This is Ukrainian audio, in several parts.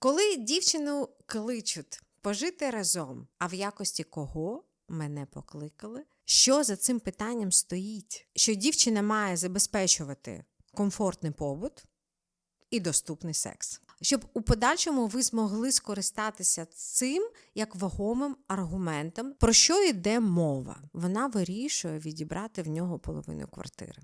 Коли дівчину кличуть пожити разом, а в якості кого мене покликали? Що за цим питанням стоїть? Що дівчина має забезпечувати комфортний побут і доступний секс, щоб у подальшому ви змогли скористатися цим як вагомим аргументом, про що йде мова. Вона вирішує відібрати в нього половину квартири.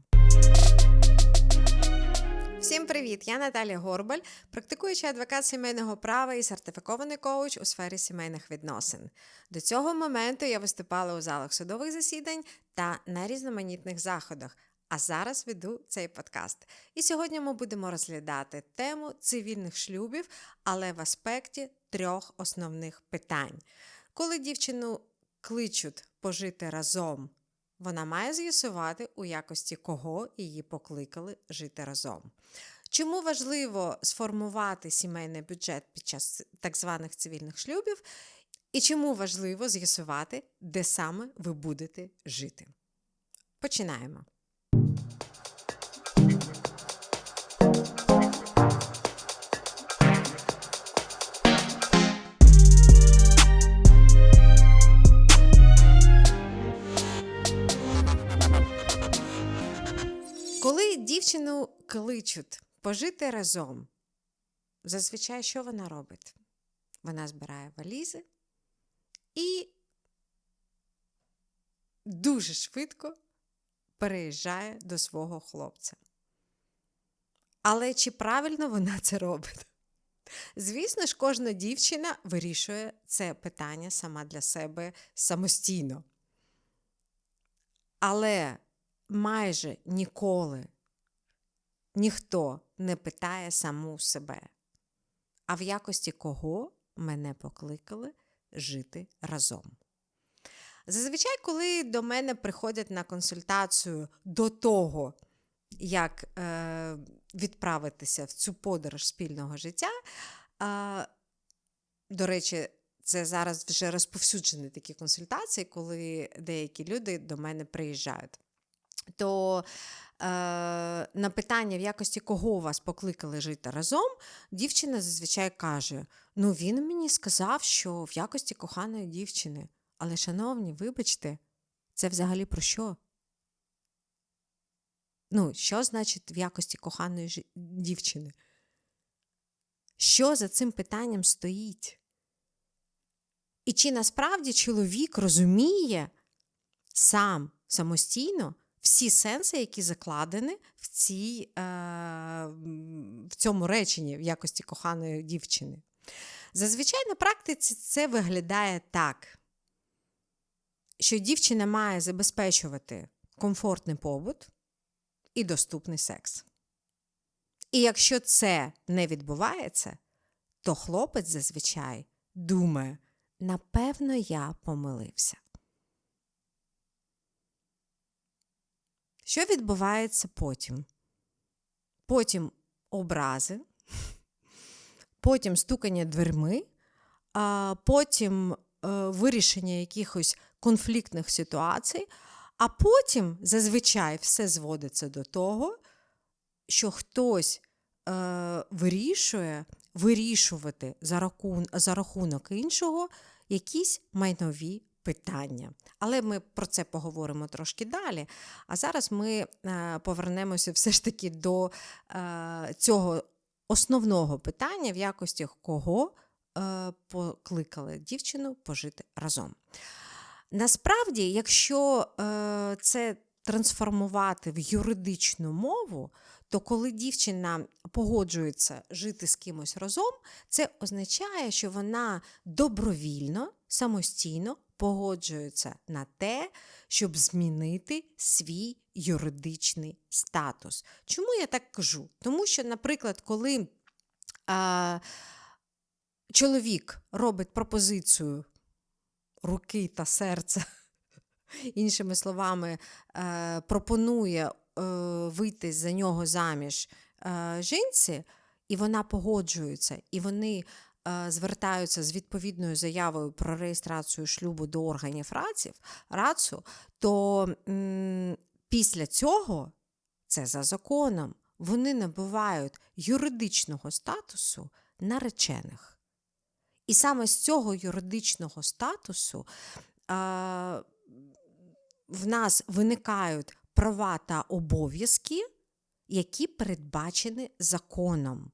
Всім привіт! Я Наталія Горбаль, практикуючий адвокат сімейного права і сертифікований коуч у сфері сімейних відносин. До цього моменту я виступала у залах судових засідань та на різноманітних заходах. А зараз веду цей подкаст. І сьогодні ми будемо розглядати тему цивільних шлюбів, але в аспекті трьох основних питань. Коли дівчину кличуть пожити разом, вона має з'ясувати, у якості кого її покликали жити разом. Чому важливо сформувати сімейний бюджет під час так званих цивільних шлюбів, і чому важливо з'ясувати, де саме ви будете жити? Починаємо. Коли дівчину кличуть пожити разом, зазвичай що вона робить? Вона збирає валізи і дуже швидко переїжджає до свого хлопця. Але чи правильно вона це робить? Звісно ж, кожна дівчина вирішує це питання сама для себе самостійно. Але майже ніколи ніхто не питає саму себе, а в якості кого мене покликали жити разом. Зазвичай, коли до мене приходять на консультацію до того, як е, відправитися в цю подорож спільного життя, е, до речі, це зараз вже розповсюджені такі консультації, коли деякі люди до мене приїжджають то на питання, в якості кого вас покликали жити разом, дівчина зазвичай каже: Ну, він мені сказав, що в якості коханої дівчини. Але, шановні, вибачте, це взагалі про що? Ну, що значить в якості коханої ж... дівчини? Що за цим питанням стоїть? І чи насправді чоловік розуміє сам самостійно, всі сенси, які закладені в цій, е, в цьому реченні в якості коханої дівчини. Зазвичай на практиці це виглядає так, що дівчина має забезпечувати комфортний побут і доступний секс. І якщо це не відбувається, то хлопець зазвичай думає, напевно, я помилився. Що відбувається потім? Потім образи, потім стукання дверми, потім е, вирішення якихось конфліктних ситуацій, а потім зазвичай все зводиться до того, що хтось е, вирішує вирішувати за рахунок іншого якісь майнові питання. Але ми про це поговоримо трошки далі. А зараз ми е, повернемося все ж таки до е, цього основного питання, в якості кого е, покликали дівчину пожити разом. Насправді, якщо це трансформувати в юридичну мову, то коли дівчина погоджується жити з кимось разом, це означає, що вона добровільно, самостійно погоджуються на те, щоб змінити свій юридичний статус. Чому я так кажу? Тому що, наприклад, коли а, чоловік робить пропозицію руки та серця, іншими словами, е, пропонує е, вийти за нього заміж е, жінці, і вона погоджується, і вони звертаються з відповідною заявою про реєстрацію шлюбу до органів раців, рацу, то після цього це за законом. Вони набувають юридичного статусу наречених. І саме з цього юридичного статусу а, в нас виникають права та обов'язки, які передбачені законом.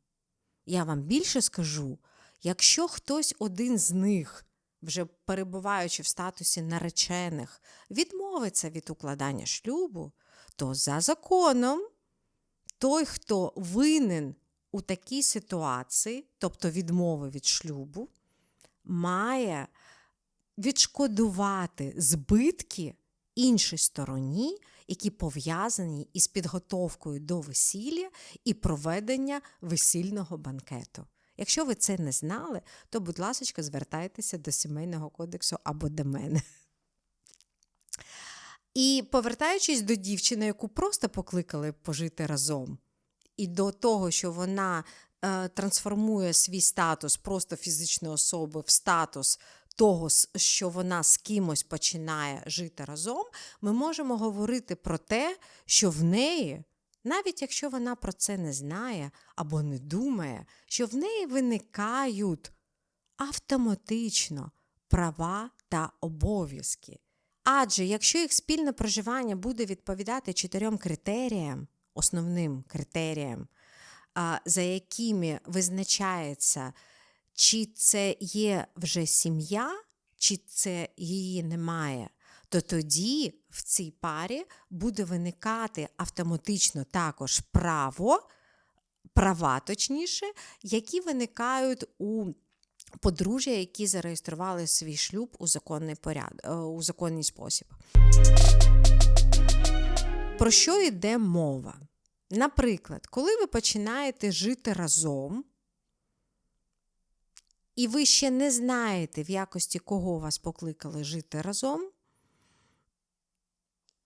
Я вам більше скажу, якщо хтось один з них, вже перебуваючи в статусі наречених, відмовиться від укладання шлюбу, то за законом той, хто винен у такій ситуації, тобто відмови від шлюбу, має відшкодувати збитки іншій стороні, які пов'язані із підготовкою до весілля і проведення весільного банкету. Якщо ви це не знали, то, будь ласка, звертайтеся до сімейного кодексу або до мене. І повертаючись до дівчини, яку просто покликали пожити разом, і до того, що вона е, трансформує свій статус просто фізичної особи в статус того, що вона з кимось починає жити разом, ми можемо говорити про те, що в неї, навіть якщо вона про це не знає або не думає, що в неї виникають автоматично права та обов'язки. Адже якщо їх спільне проживання буде відповідати чотирьом критеріям, основним критеріям, за якими визначається, чи це є вже сім'я, чи це її немає, то тоді в цій парі буде виникати автоматично також право, права точніше, які виникають у подружжя, які зареєстрували свій шлюб у законний поряд, е, у законний спосіб. Про що йде мова? Наприклад, коли ви починаєте жити разом, і ви ще не знаєте, в якості кого вас покликали жити разом,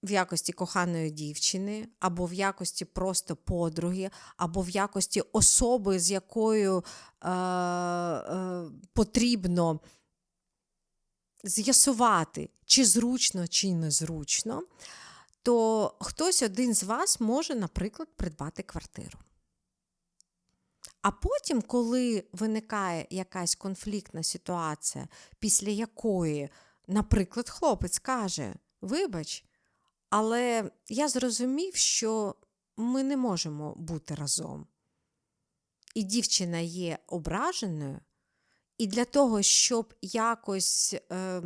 в якості коханої дівчини, або в якості просто подруги, або в якості особи, з якою е, е, потрібно з'ясувати, чи зручно, чи незручно, то хтось один з вас може, наприклад, придбати квартиру. А потім, коли виникає якась конфліктна ситуація, після якої, наприклад, хлопець каже: Вибач, але я зрозумів, що ми не можемо бути разом. І дівчина є ображеною, і для того, щоб якось е,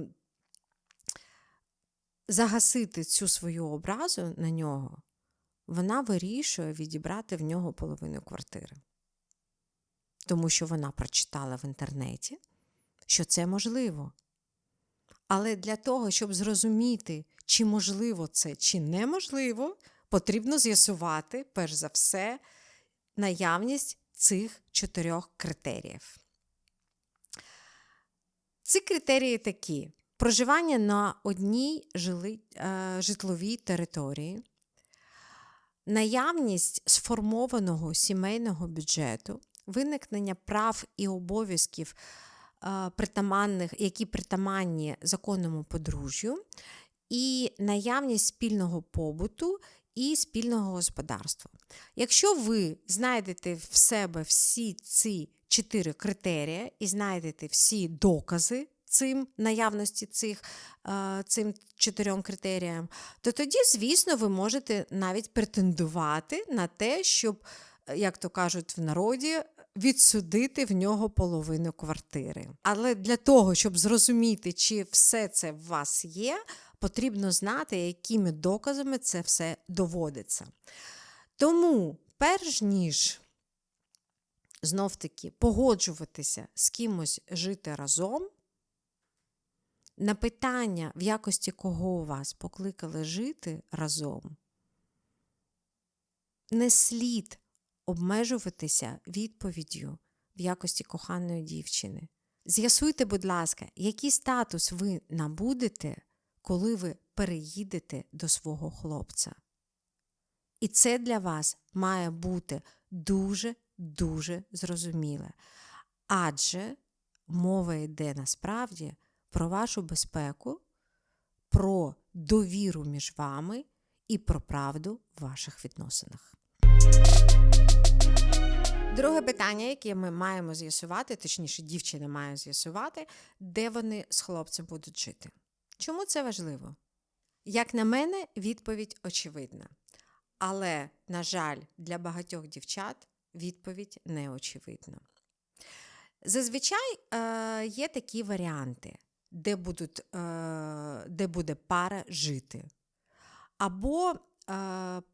загасити цю свою образу на нього, вона вирішує відібрати в нього половину квартири. Тому що вона прочитала в інтернеті, що це можливо. Але для того, щоб зрозуміти, чи можливо це, чи неможливо, потрібно з'ясувати, перш за все, наявність цих чотирьох критеріїв. Ці критерії такі: проживання на одній жили, е, житловій території, наявність сформованого сімейного бюджету, виникнення прав і обов'язків, е, притаманних, які притаманні законному подружжю, і наявність спільного побуту і спільного господарства. Якщо ви знайдете в себе всі ці чотири критерії і знайдете всі докази цим наявності цих е, цим чотирьом критеріям, то тоді, звісно, ви можете навіть претендувати на те, щоб, як то кажуть в народі, відсудити в нього половину квартири. Але для того, щоб зрозуміти, чи все це в вас є, потрібно знати, якими доказами це все доводиться. Тому, перш ніж знов таки погоджуватися з кимось жити разом, на питання, в якості кого вас покликали жити разом, не слід обмежуватися відповіддю в якості коханої дівчини. З'ясуйте, будь ласка, який статус ви набудете, коли ви переїдете до свого хлопця. І це для вас має бути дуже-дуже зрозуміле. Адже мова йде насправді про вашу безпеку, про довіру між вами і про правду в ваших відносинах. Друге питання, яке ми маємо з'ясувати, точніше, дівчина має з'ясувати, де вони з хлопцем будуть жити. Чому це важливо? Як на мене, відповідь очевидна. Але, на жаль, для багатьох дівчат відповідь не очевидна. Зазвичай е, є такі варіанти, де, будуть, е, де буде пара жити. Або е,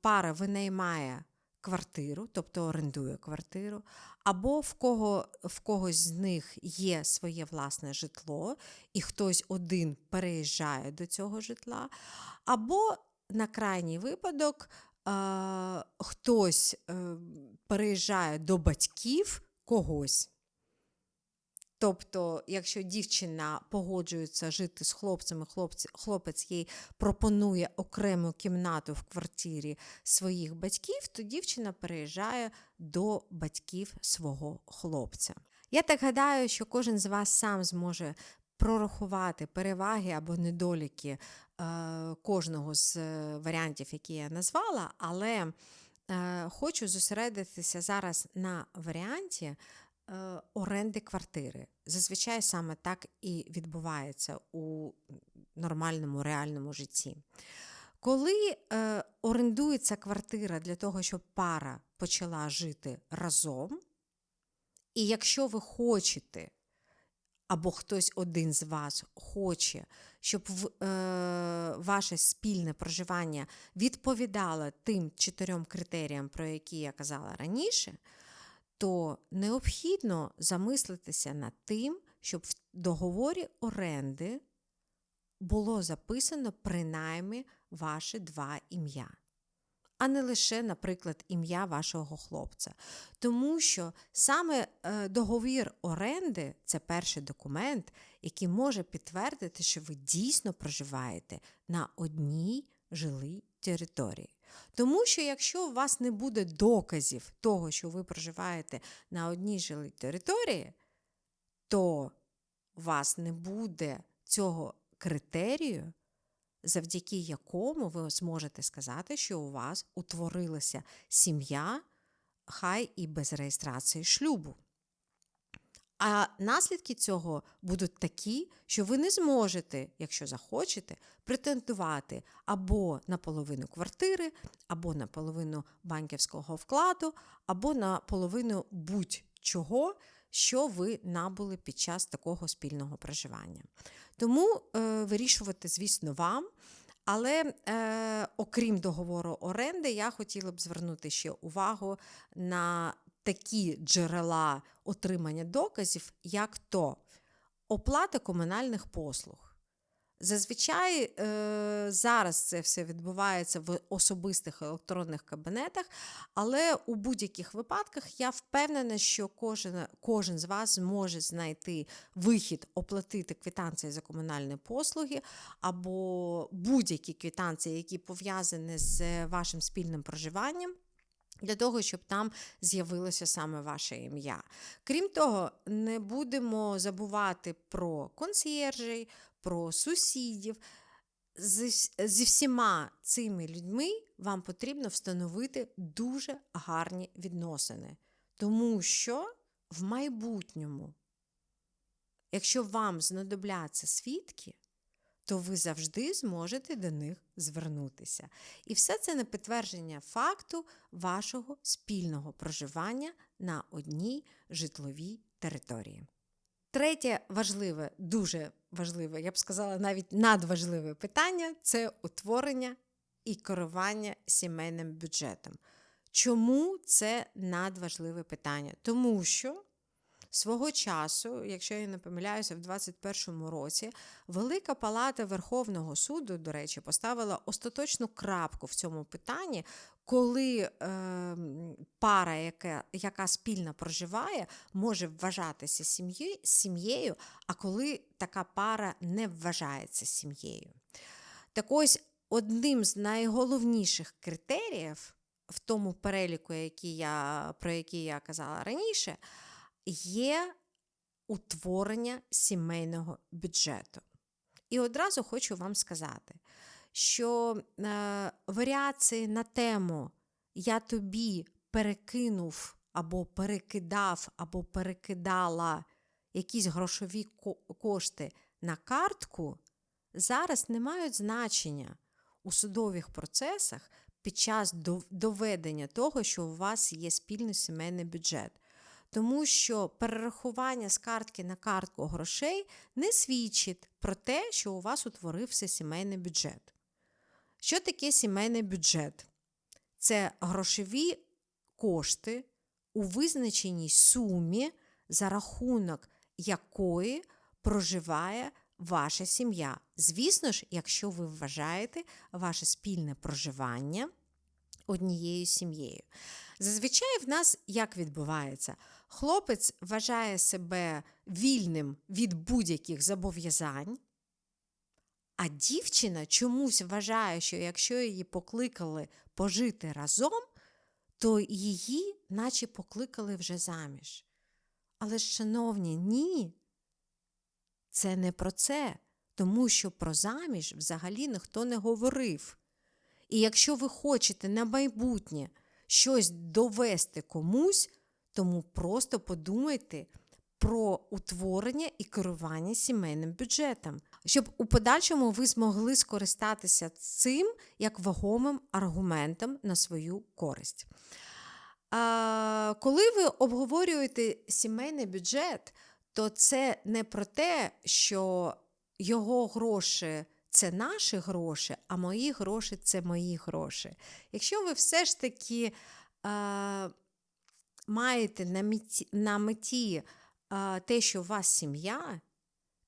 пара винаймає квартиру, тобто орендує квартиру, або в, кого, в когось з них є своє власне житло, і хтось один переїжджає до цього житла, або на крайній випадок е, хтось е, переїжджає до батьків когось. Тобто, якщо дівчина погоджується жити з хлопцем, хлопці, хлопець їй пропонує окрему кімнату в квартирі своїх батьків, то дівчина переїжджає до батьків свого хлопця. Я так гадаю, що кожен з вас сам зможе прорахувати переваги або недоліки е, кожного з е, варіантів, які я назвала, але е, хочу зосередитися зараз на варіанті. Е, оренди квартири. Зазвичай саме так і відбувається у нормальному реальному житті. Коли е, орендується квартира для того, щоб пара почала жити разом, і якщо ви хочете, або хтось один з вас хоче, щоб в, е, ваше спільне проживання відповідало тим чотирьом критеріям, про які я казала раніше, то необхідно замислитися над тим, щоб в договорі оренди було записано принаймні ваші два ім'я, а не лише, наприклад, ім'я вашого хлопця. Тому що саме е, договір оренди це перший документ, який може підтвердити, що ви дійсно проживаєте на одній жилій території. Тому що якщо у вас не буде доказів того, що ви проживаєте на одній жилій території, то у вас не буде цього критерію, завдяки якому ви зможете сказати, що у вас утворилася сім'я, хай і без реєстрації шлюбу. А наслідки цього будуть такі, що ви не зможете, якщо захочете, претендувати або на половину квартири, або на половину банківського вкладу, або на половину будь-чого, що ви набули під час такого спільного проживання. Тому е, вирішувати, звісно, вам. Але е, окрім договору оренди, я хотіла б звернути ще увагу на такі джерела отримання доказів, як то оплата комунальних послуг. Зазвичай е, зараз це все відбувається в особистих електронних кабінетах, але у будь-яких випадках я впевнена, що кожен кожен з вас зможе знайти вихід, оплатити квитанції за комунальні послуги або будь-які квитанції, які пов'язані з вашим спільним проживанням. Для того, щоб там з'явилося саме ваше ім'я. Крім того, не будемо забувати про консьєржей, про сусідів. Зі всіма цими людьми вам потрібно встановити дуже гарні відносини. Тому що в майбутньому, якщо вам знадобляться свідки, то ви завжди зможете до них звернутися. І все це на підтвердження факту вашого спільного проживання на одній житловій території. Третє важливе, дуже важливе, я б сказала, навіть надважливе питання це утворення і керування сімейним бюджетом. Чому це надважливе питання? Тому що свого часу, якщо я не помиляюся, в 2021 році Велика Палата Верховного суду, до речі, поставила остаточну крапку в цьому питанні, коли е, пара, яка яка спільно проживає, може вважатися сім'єю, а коли така пара не вважається сім'єю. Так ось одним з найголовніших критеріїв в тому переліку, який я, про який я казала раніше, є утворення сімейного бюджету. І одразу хочу вам сказати, що е, варіації на тему Я тобі перекинув або перекидав, або перекидала якісь грошові кошти на картку, зараз не мають значення у судових процесах під час доведення того, що у вас є спільний сімейний бюджет. Тому що перерахування з картки на картку грошей не свідчить про те, що у вас утворився сімейний бюджет. Що таке сімейний бюджет? Це грошові кошти у визначеній сумі, за рахунок якої проживає ваша сім'я. Звісно ж, якщо ви вважаєте ваше спільне проживання однією сім'єю. Зазвичай в нас як відбувається? Хлопець вважає себе вільним від будь-яких зобов'язань, а дівчина чомусь вважає, що якщо її покликали пожити разом, то її, наче покликали вже заміж. Але шановні, ні. Це не про це, тому що про заміж взагалі ніхто не говорив. І якщо ви хочете на майбутнє щось довести комусь, тому просто подумайте про утворення і керування сімейним бюджетом, щоб у подальшому ви змогли скористатися цим як вагомим аргументом на свою користь. А, коли ви обговорюєте сімейний бюджет, то це не про те, що його гроші це наші гроші, а мої гроші це мої гроші. Якщо ви все ж таки маєте на меті, на меті е, те, що у вас сім'я,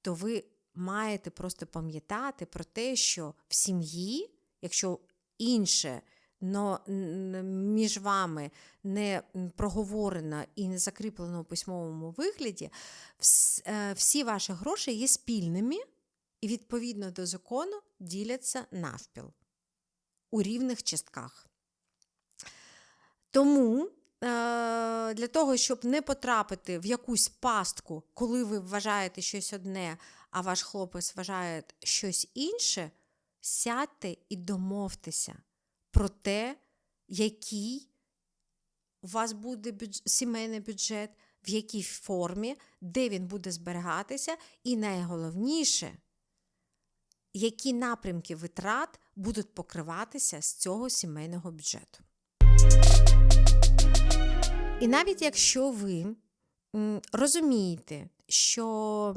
то ви маєте просто пам'ятати про те, що в сім'ї, якщо інше но між вами не проговорено і не закріплено у письмовому вигляді, е, всі ваші гроші є спільними і відповідно до закону діляться навпіл у рівних частках. Тому для того, щоб не потрапити в якусь пастку, коли ви вважаєте щось одне, а ваш хлопець вважає щось інше, сядьте і домовтеся про те, який у вас буде бюдж... сімейний бюджет, в якій формі, де він буде зберігатися, і найголовніше, які напрямки витрат будуть покриватися з цього сімейного бюджету. І навіть якщо ви розумієте, що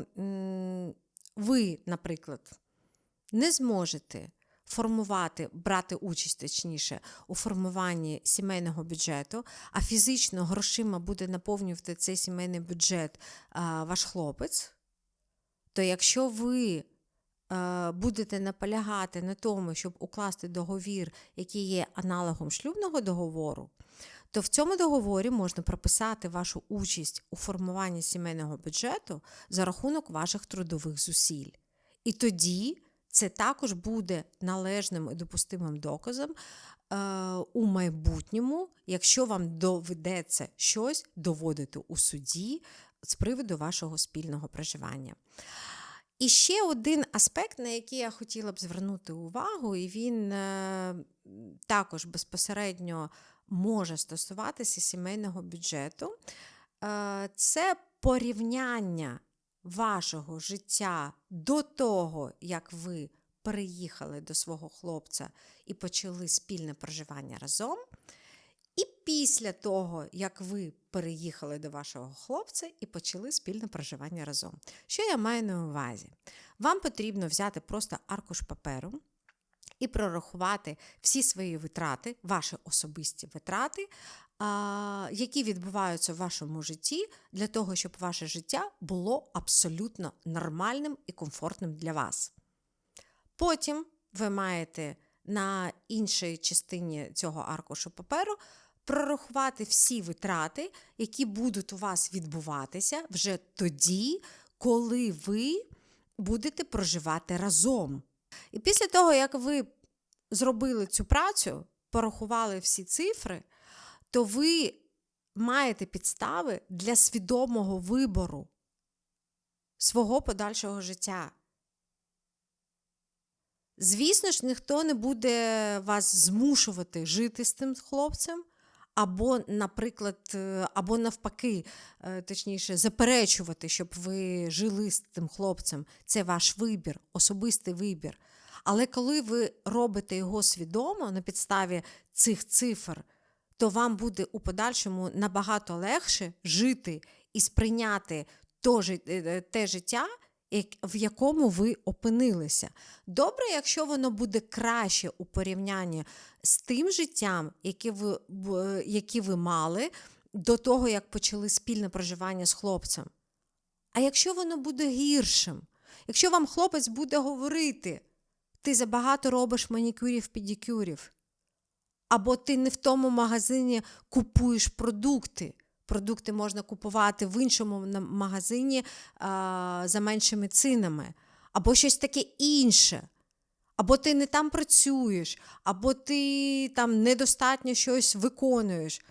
ви, наприклад, не зможете формувати, брати участь, точніше, у формуванні сімейного бюджету, а фізично грошима буде наповнювати цей сімейний бюджет ваш хлопець, то якщо ви будете наполягати на тому, щоб укласти договір, який є аналогом шлюбного договору, то в цьому договорі можна прописати вашу участь у формуванні сімейного бюджету за рахунок ваших трудових зусиль. І тоді це також буде належним і допустимим доказом е, у майбутньому, якщо вам доведеться щось доводити у суді з приводу вашого спільного проживання. І ще один аспект, на який я хотіла б звернути увагу, і він е, також безпосередньо може стосуватися сімейного бюджету, е, це порівняння вашого життя до того, як ви переїхали до свого хлопця і почали спільне проживання разом. І після того, як ви переїхали до вашого хлопця і почали спільне проживання разом. Що я маю на увазі? Вам потрібно взяти просто аркуш паперу і прорахувати всі свої витрати, ваші особисті витрати, які відбуваються в вашому житті, для того, щоб ваше життя було абсолютно нормальним і комфортним для вас. Потім ви маєте на іншій частині цього аркушу паперу прорахувати всі витрати, які будуть у вас відбуватися вже тоді, коли ви будете проживати разом. І після того, як ви зробили цю працю, порахували всі цифри, то ви маєте підстави для свідомого вибору свого подальшого життя. Звісно ж, ніхто не буде вас змушувати жити з тим хлопцем, або, наприклад, е, або навпаки, е, точніше, заперечувати, щоб ви жили з тим хлопцем. Це ваш вибір, особистий вибір. Але коли ви робите його свідомо на підставі цих цифр, то вам буде у подальшому набагато легше жити і сприйняти е, те життя, в якому ви опинилися. Добре, якщо воно буде краще у порівнянні з тим життям, яке ви, б- яке ви мали до того, як почали спільне проживання з хлопцем. А якщо воно буде гіршим, якщо вам хлопець буде говорити, ти забагато робиш манікюрів, педикюрів, або ти не в тому магазині купуєш продукти. Продукти можна купувати в іншому магазині а, за меншими цінами, або щось таке інше. Або ти не там працюєш, або ти там недостатньо щось виконуєш.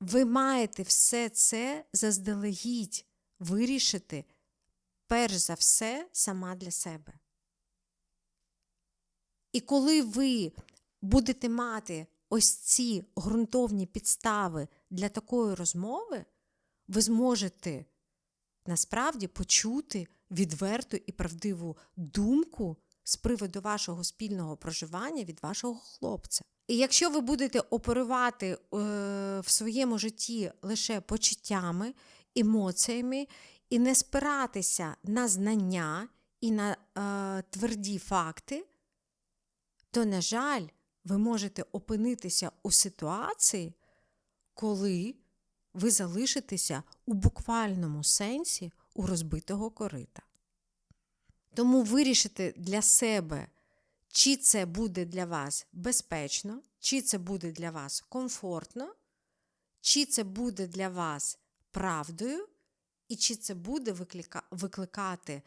Ви маєте все це заздалегідь вирішити, перш за все, сама для себе. І коли ви будете мати ось ці ґрунтовні підстави для такої розмови, ви зможете насправді почути відверту і правдиву думку з приводу вашого спільного проживання від вашого хлопця. І якщо ви будете оперувати е, в своєму житті лише почуттями, емоціями і не спиратися на знання і на е, тверді факти, то, на жаль, ви можете опинитися у ситуації, коли ви залишитеся у буквальному сенсі у розбитого корита. Тому вирішити для себе, чи це буде для вас безпечно, чи це буде для вас комфортно, чи це буде для вас правдою, і чи це буде виклика- викликати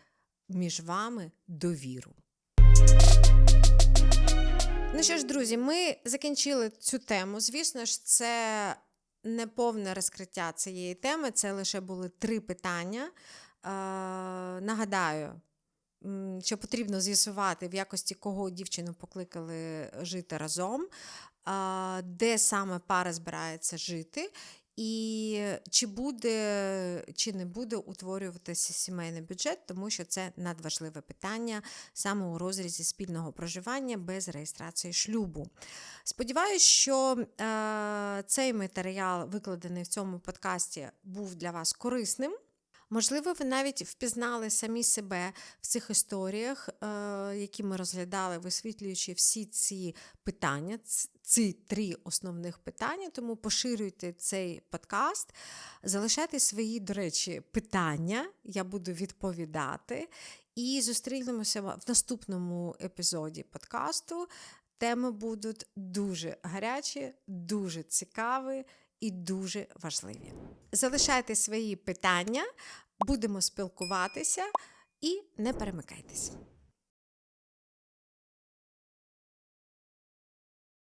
між вами довіру. Ну що ж, друзі, ми закінчили цю тему. Звісно ж, це не повне розкриття цієї теми, це лише були три питання. Е, нагадаю, що потрібно з'ясувати, в якості кого дівчину покликали жити разом, е, де саме пара збирається жити, і чи буде чи не буде утворюватися сімейний бюджет, тому що це надважливе питання саме у розрізі спільного проживання без реєстрації шлюбу. Сподіваюсь, що е, цей матеріал, викладений в цьому подкасті, був для вас корисним. Можливо, ви навіть впізнали самі себе в цих історіях, е, які ми розглядали, висвітлюючи всі ці питання, ці три основних питання. Тому поширюйте цей подкаст, залишайте свої, до речі, питання. Я буду відповідати. І зустрінемося в наступному епізоді подкасту. Теми будуть дуже гарячі, дуже цікаві і дуже важливі. Залишайте свої питання, будемо спілкуватися і не перемикайтесь.